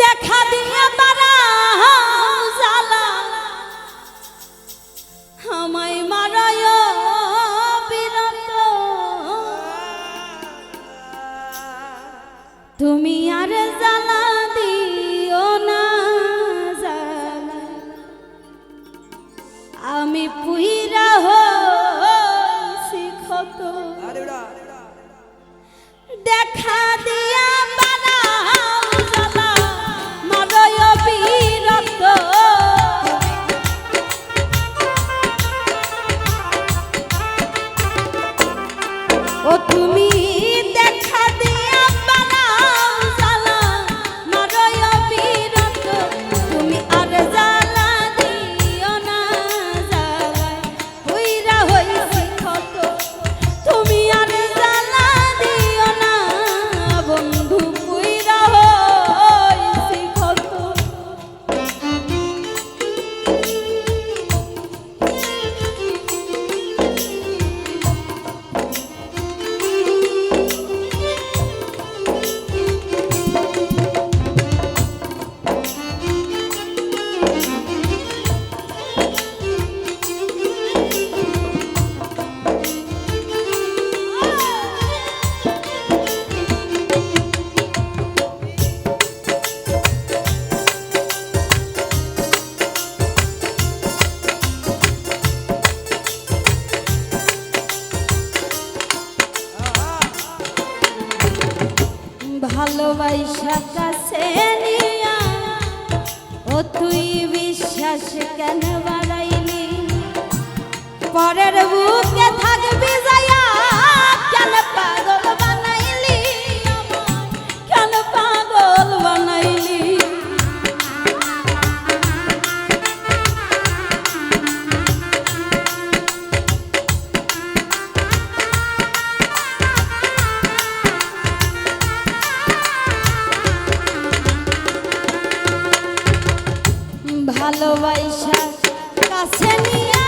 দেখা দিয়ে তারা জালা আমায় মারায় বিরত তুমি আর জ্বালা তুই বিশ্বাস কেন বাড়াইলি? পরের বুকে থাকবি যাই ভালোবাসা কাছে নিয়ে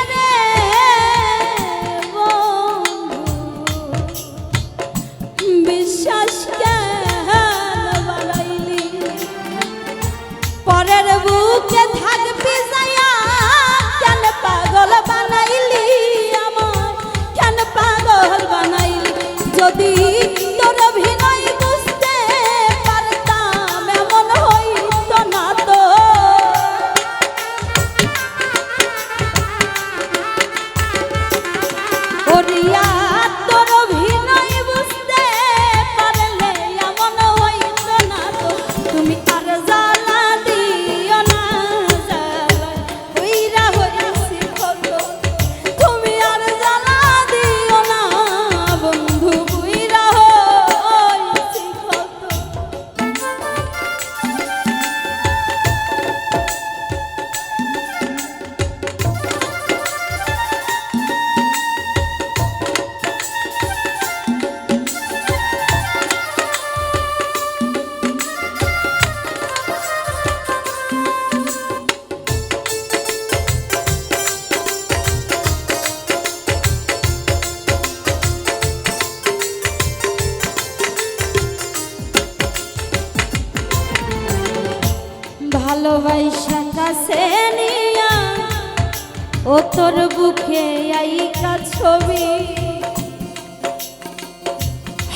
ও তোর বুকে আইকা ছবি?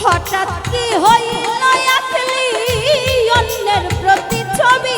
হঠাৎ কি হইল অন্যের প্রতি ছবি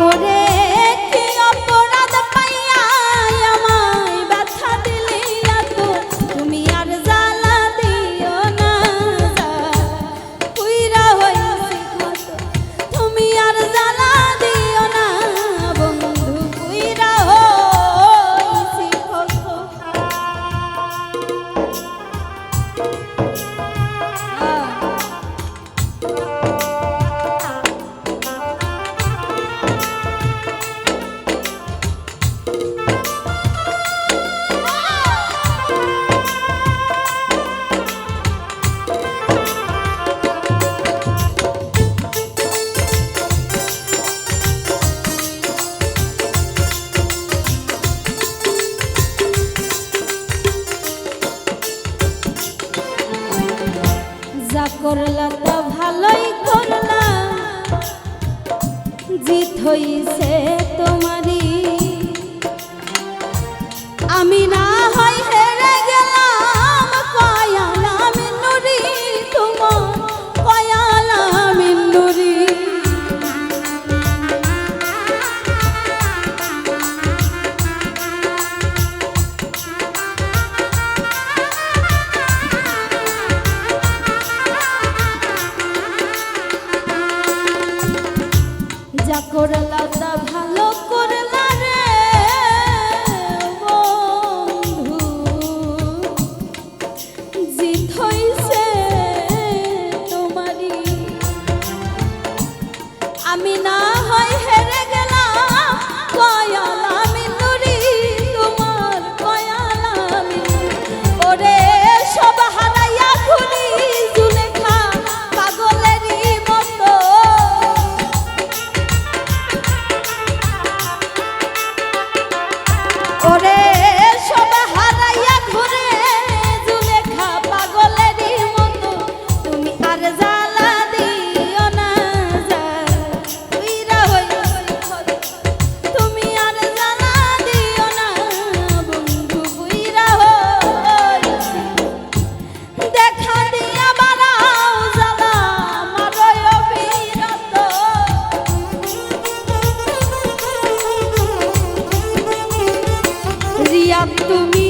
por él. হইছে তোমারই তুমি দেখা